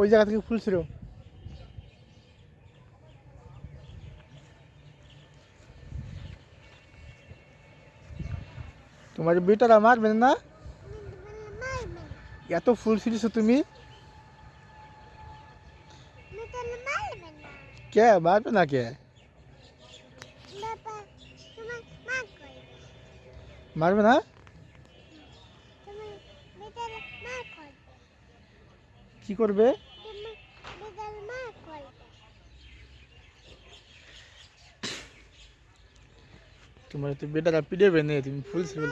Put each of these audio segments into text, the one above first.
ওই জায়গা থেকে ফুল ছিল। তোমার বেটারা মারবেন না এত ফুল ছিলিস তুমি? মারবে কে? মারবে না কে? মারবে না তুমি মিতালে মা করবে কি করবে? তোমার তো বেটারা পিড়েবে নে তুমি ফুল ছিল।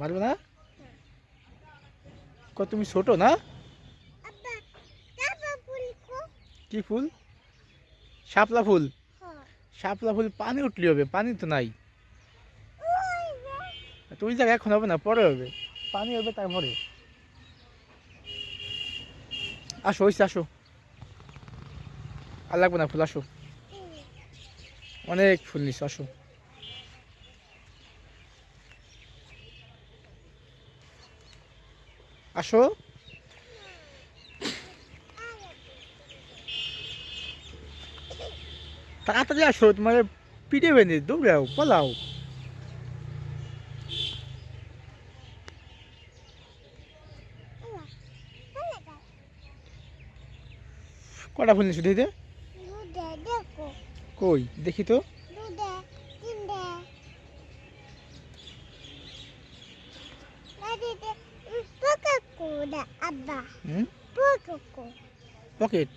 মারবে না? ক তুমি ছোট না? কি ফুল? শাপলা ফুল? শাপলা ফুল পানি উঠলি হবে পানি তো নাই। ওই যে। তো ওই জায়গায় এখন হবে না পরে হবে। পানি হবে তারপরে আসো ওইসে আসো। আর লাগবে না ফুল, আসো। অনেক ফুল নিস আসো। আসো। তাড়াতাড়ি আসো, তোমার পিঠে বেঁধে, দৌড়াও, পালাও। কটা ফুল নিয়েছো দিদি? কই? দেখি তো। পকেট